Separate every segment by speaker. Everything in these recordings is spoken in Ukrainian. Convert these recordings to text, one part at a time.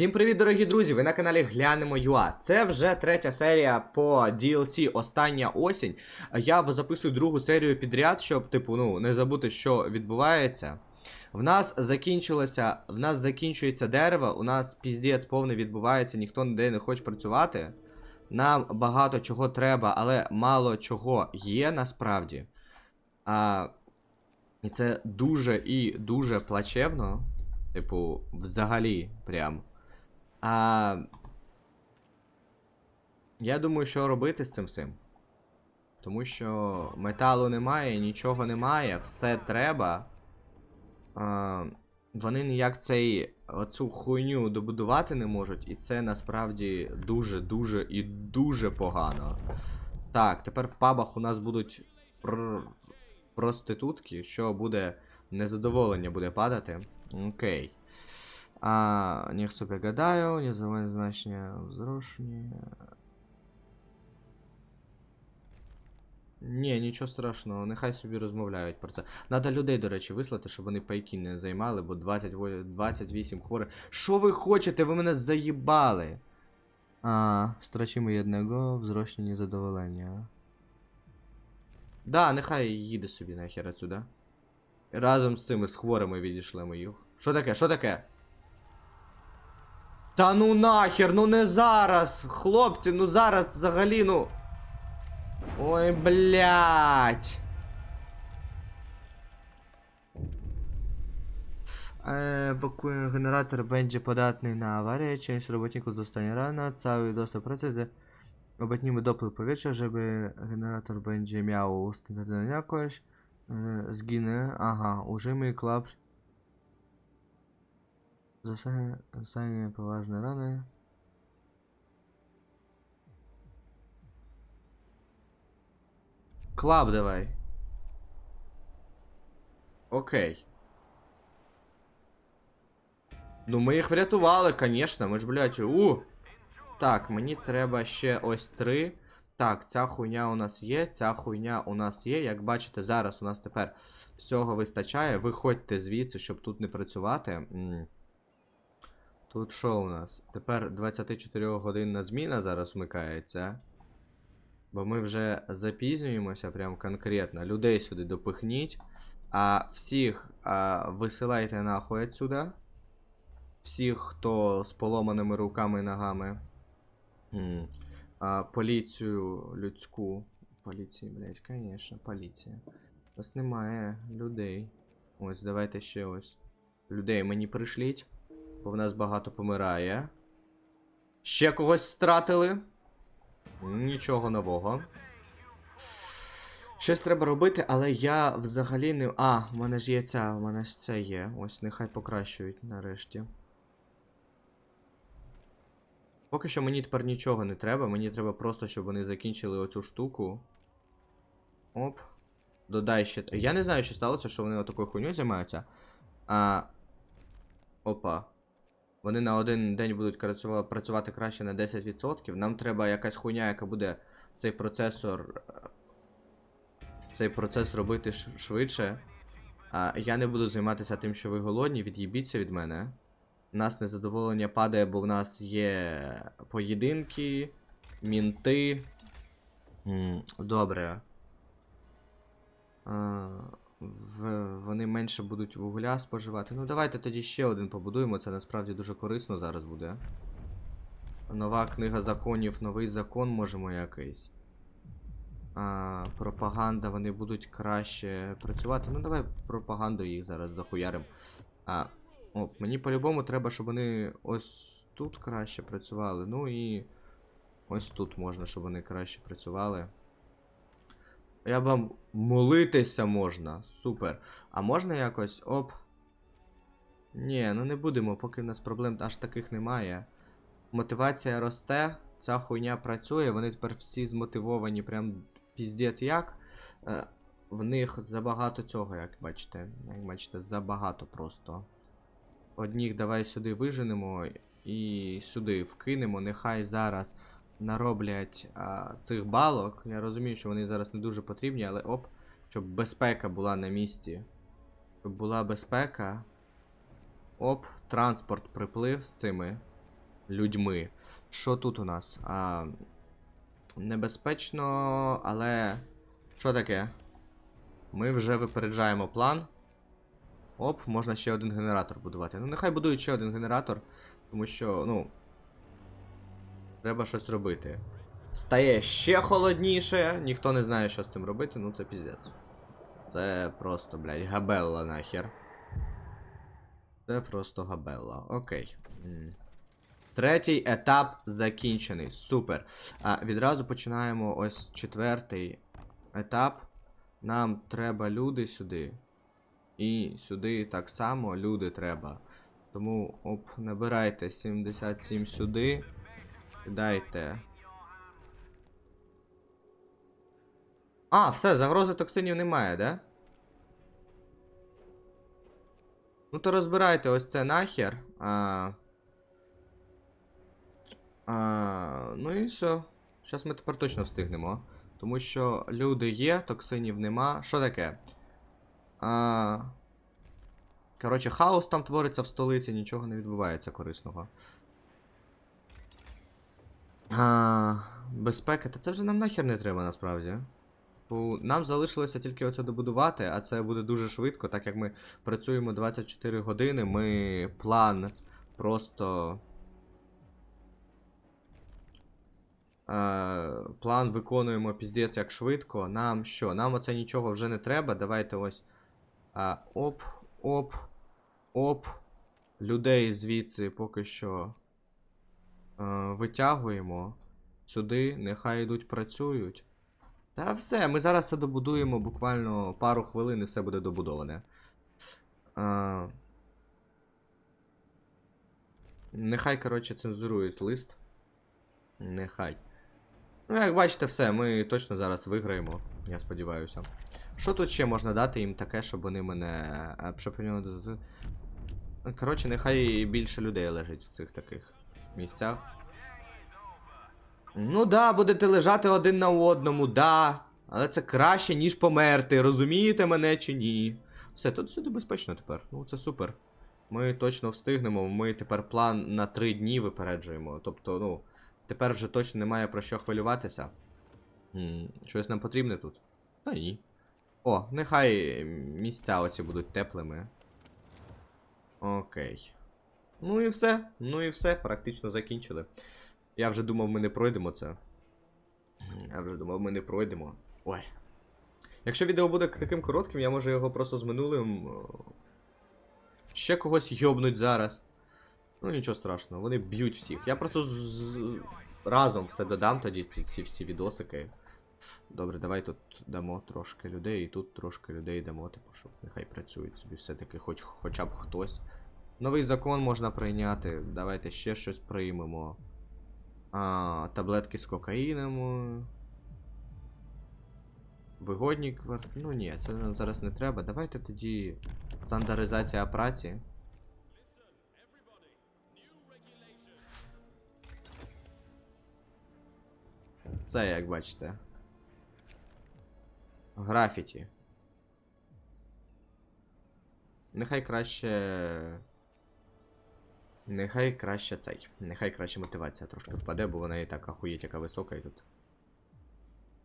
Speaker 1: Всім привіт, дорогі друзі! Ви на каналі Глянемо ЮА. Це вже третя серія по DLC Остання осінь. Я записую другу серію підряд, щоб, типу, ну, не забути, що відбувається. В нас закінчилося. В нас закінчується дерево, у нас піздець повний відбувається, ніхто ніде не хоче працювати. Нам багато чого треба, але мало чого є насправді. А, і це дуже і дуже плачевно. Типу, взагалі, прям. А. Я думаю, що робити з цим всім. Тому що металу немає, нічого немає, все треба. А, вони ніяк цей, оцю хуйню добудувати не можуть, і це насправді дуже-дуже і дуже погано. Так, тепер в пабах у нас будуть пр... проститутки, що буде незадоволення буде падати. Окей. А, niech sobie gadają, nie zauważ значення взрошення. Ні, нічого страшного, нехай собі розмовляють про це. Надо людей, до речі, вислати, щоб вони пайки не займали, бо 20, 28 хворих. Що ви хочете? Ви мене заїбали. А, страчимо єдного, взрошення незадоволення. Да, нехай їде собі нахер отсюда. Разом з цими з хворими відійшлемо їх. Що таке? Що таке? Та ну нахер, ну не зараз, хлопці, ну зараз взагалі, ну. Ой, блядь. Ewakuuję generator będzie podatny na awarię. Część robotników zostanie rana. Cały dostęp pracy. Obetnimy dopływ powietrza, żeby generator będzie miał standardową jakość. E, Zginę. Aha, użyjmy klap. Zostanie, poważne rany. Клаб давай. Окей. Ну, ми їх врятували, звісно, ми ж, блядь, у. Так, мені треба ще ось три. Так, ця хуйня у нас є, ця хуйня у нас є. Як бачите, зараз у нас тепер всього вистачає. Виходьте звідси, щоб тут не працювати. Тут що у нас? Тепер 24 годинна зміна зараз вмикається. Бо ми вже запізнюємося прям конкретно. Людей сюди допихніть. А всіх а, висилайте нахуй отсюда. Всіх, хто з поломаними руками і ногами. А, поліцію людську. Поліції, блять, конечно, поліція. У нас немає людей. Ось, давайте ще ось. Людей мені пришліть. Бо в нас багато помирає. Ще когось стратили. Нічого нового. Щось треба робити, але я взагалі не. А, в мене ж є ця, в мене ж це є. Ось нехай покращують нарешті. Поки що мені тепер нічого не треба, мені треба просто, щоб вони закінчили оцю штуку. Оп. Додай ще. Я не знаю, що сталося, що вони отакою хуйньою займаються. А. Опа. Вони на один день будуть працювати краще на 10%. Нам треба якась хуйня, яка буде цей процесор. Цей процес робити швидше. А я не буду займатися тим, що ви голодні, від'їбіться від мене. У нас незадоволення падає, бо в нас є поєдинки, мінти. Добре. Вони менше будуть вугля споживати. Ну, давайте тоді ще один побудуємо. Це насправді дуже корисно зараз буде. Нова книга законів, новий закон можемо якийсь. А, пропаганда, вони будуть краще працювати. Ну, давай пропаганду їх зараз захуярим. А, о, мені по-любому треба, щоб вони ось тут краще працювали. Ну і ось тут можна, щоб вони краще працювали. Я вам молитися можна. Супер. А можна якось. Оп. Ні, ну не будемо, поки в нас проблем аж таких немає. Мотивація росте, ця хуйня працює, вони тепер всі змотивовані, прям піздець як. Е, в них забагато цього, як бачите. Як бачите, забагато просто. Одніх давай сюди виженемо і сюди вкинемо. Нехай зараз нароблять а, цих балок. Я розумію, що вони зараз не дуже потрібні, але оп, щоб безпека була на місці. Щоб була безпека. Оп, транспорт приплив з цими. людьми. Що тут у нас? А, небезпечно, але. Що таке? Ми вже випереджаємо план. Оп, можна ще один генератор будувати. Ну, нехай будують ще один генератор, тому що, ну. Треба щось робити. Стає ще холодніше, ніхто не знає, що з цим робити, ну це піздець. Це просто, блядь, габелла нахер. Це просто габелла. Окей. Третій етап закінчений. Супер. А, відразу починаємо ось четвертий етап. Нам треба люди сюди. І сюди так само люди треба. Тому оп, набирайте 77 сюди. Дайте. А, все, загрози токсинів немає, да? Ну то розбирайте ось це нахер. А... А... Ну і все. Зараз ми тепер точно встигнемо. Тому що люди є, токсинів нема. Що таке? А... Коротше, хаос там твориться в столиці, нічого не відбувається корисного. А, безпека, та це вже нам нахер не треба насправді. Бо нам залишилося тільки оце добудувати, а це буде дуже швидко, так як ми працюємо 24 години, ми план просто. Е, план виконуємо піздець як швидко. Нам що? Нам оце нічого вже не треба. Давайте ось. А, оп, оп, оп. Людей звідси поки що е, витягуємо сюди, нехай йдуть працюють. Та все, ми зараз це добудуємо буквально пару хвилин і все буде добудоване. А... Нехай, коротше, цензурують лист. Нехай. Ну, як бачите, все, ми точно зараз виграємо, я сподіваюся. Що тут ще можна дати їм таке, щоб вони мене е. Коротше, нехай більше людей лежить в цих таких місцях. Ну да, будете лежати один на одному, да. Але це краще, ніж померти, розумієте мене чи ні? Все, тут всюди безпечно тепер. Ну це супер. Ми точно встигнемо, ми тепер план на три дні випереджуємо. Тобто, ну, тепер вже точно немає про що хвилюватися. М, Щось нам потрібне тут? Та ні. О, нехай місця оці будуть теплими. Окей. Ну і все. Ну і все, практично закінчили. Я вже думав, ми не пройдемо це. Я вже думав, ми не пройдемо. Ой. Якщо відео буде таким коротким, я можу його просто з минулим. Ще когось йобнуть зараз. Ну нічого страшного, вони б'ють всіх. Я просто з... разом все додам тоді, ці, ці всі відосики. Добре, давай тут дамо трошки людей, і тут трошки людей дамо, типу, щоб нехай працюють собі все-таки, хоч, хоча б хтось. Новий закон можна прийняти. Давайте ще щось приймемо. А, таблетки з кокаїном. Вигодні кварт... Ну ні, це нам зараз не треба. Давайте тоді стандартизація праці. Це як бачите. Графіті. Нехай краще. Нехай краще цей. Нехай краще мотивація трошки впаде, бо вона і так ахуєть, яка висока і тут.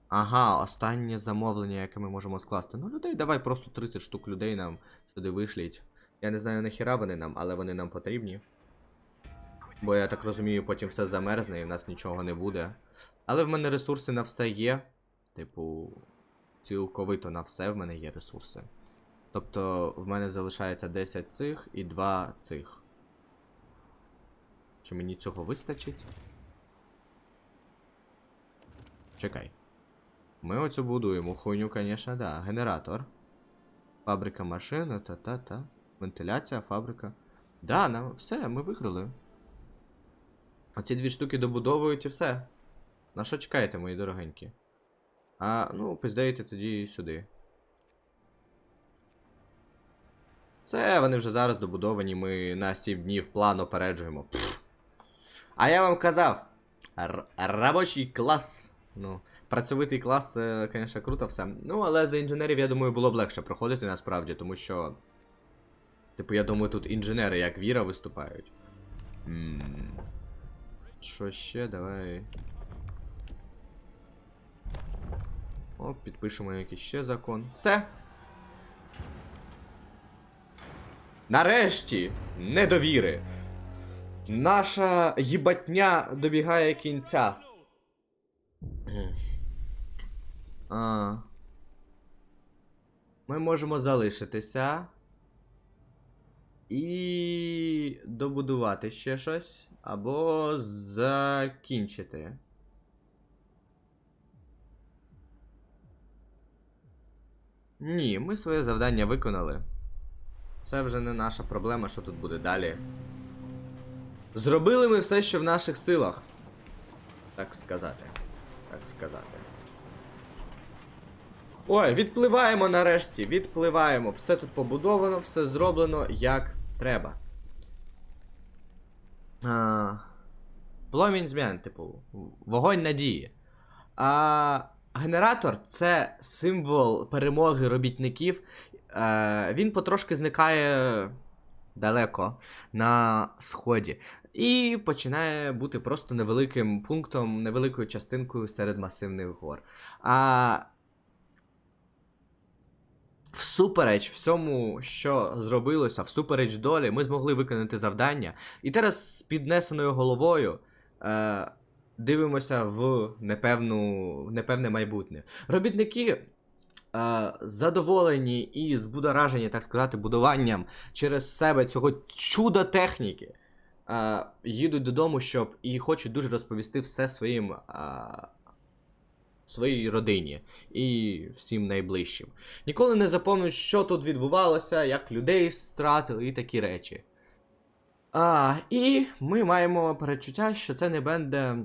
Speaker 1: Ага, останнє замовлення, яке ми можемо скласти. Ну, людей, давай просто 30 штук людей нам сюди вишліть. Я не знаю нахіра вони нам, але вони нам потрібні. Бо я так розумію, потім все замерзне і в нас нічого не буде. Але в мене ресурси на все є. Типу, цілковито на все в мене є ресурси. Тобто в мене залишається 10 цих і 2 цих. Чи мені цього вистачить? Чекай. Ми оцю будуємо хуйню, звісно, да. Генератор. Фабрика машин, та-та-та. Вентиляція, фабрика. Да, нам все, ми виграли. Оці дві штуки добудовують і все. На що чекаєте, мої дорогенькі? А, ну, пиздеєте тоді сюди. Це вони вже зараз добудовані, ми на 7 днів план опереджуємо. Пф. А я вам казав. р- робочий клас. Ну, працьовитий клас, це, звісно, круто все. Ну, але за інженерів, я думаю, було б легше проходити насправді, тому що. Типу, я думаю, тут інженери як віра виступають. Що ще? Давай. О, підпишемо якийсь ще закон. Все. Нарешті недовіри. Наша їбатня добігає кінця. А. Ми можемо залишитися. І добудувати ще щось. Або закінчити. Ні, ми своє завдання виконали. Це вже не наша проблема, що тут буде далі. Зробили ми все, що в наших силах. Так сказати. Так сказати. Ой, відпливаємо нарешті, відпливаємо. Все тут побудовано, все зроблено як треба. А, Пломінь змін, типу, вогонь надії. А, генератор це символ перемоги робітників. Е, він потрошки зникає далеко на сході. І починає бути просто невеликим пунктом, невеликою частинкою серед масивних гор. А всупереч всьому, що зробилося, всупереч долі, ми змогли виконати завдання. І зараз з піднесеною головою е, дивимося в непевну, непевне майбутнє. Робітники. е, Задоволені і збудоражені, так сказати, будуванням через себе цього чуда техніки, е, їдуть додому, щоб і хочуть дуже розповісти все своїм е, своїй родині і всім найближчим. Ніколи не запомню, що тут відбувалося, як людей стратили і такі речі. А, і ми маємо перечуття, що це не буде.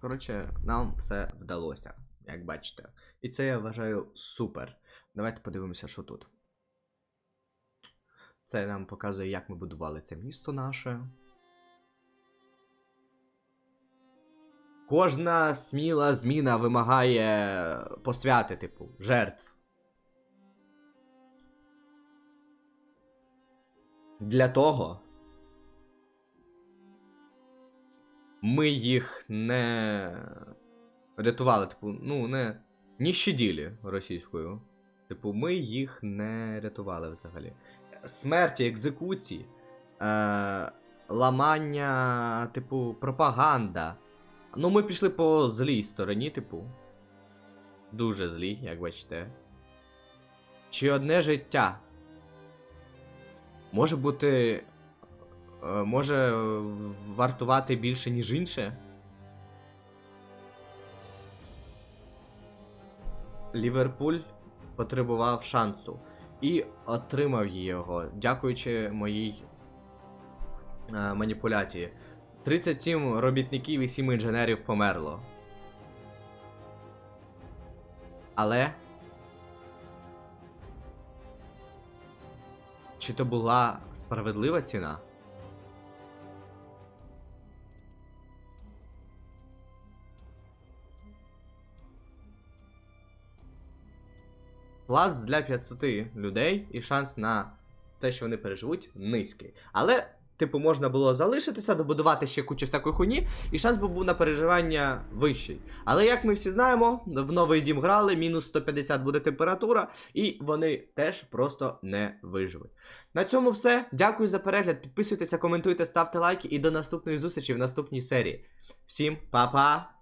Speaker 1: Коротше, нам все вдалося, як бачите. І це я вважаю супер. Давайте подивимося, що тут. Це нам показує, як ми будували це місто наше. Кожна сміла зміна вимагає посвяти, типу, жертв. Для того ми їх не рятували, типу, ну, не. Щаділі російською. Типу, ми їх не рятували взагалі. Смерті, екзекуції, е, ламання, типу, пропаганда. Ну, ми пішли по злій стороні, типу. Дуже злій, як бачите. Чи одне життя може бути. е, Може вартувати більше, ніж інше? Ліверпуль потребував шансу і отримав його, дякуючи моїй е, маніпуляції. 37 робітників і 7 інженерів померло. Але. Чи то була справедлива ціна? Плац для 500 людей і шанс на те, що вони переживуть, низький. Але, типу, можна було залишитися, добудувати ще кучу всякої хуйні, і шанс був на переживання вищий. Але як ми всі знаємо, в новий дім грали, мінус 150 буде температура, і вони теж просто не виживуть. На цьому все. Дякую за перегляд. Підписуйтеся, коментуйте, ставте лайки і до наступної зустрічі в наступній серії. Всім па-па!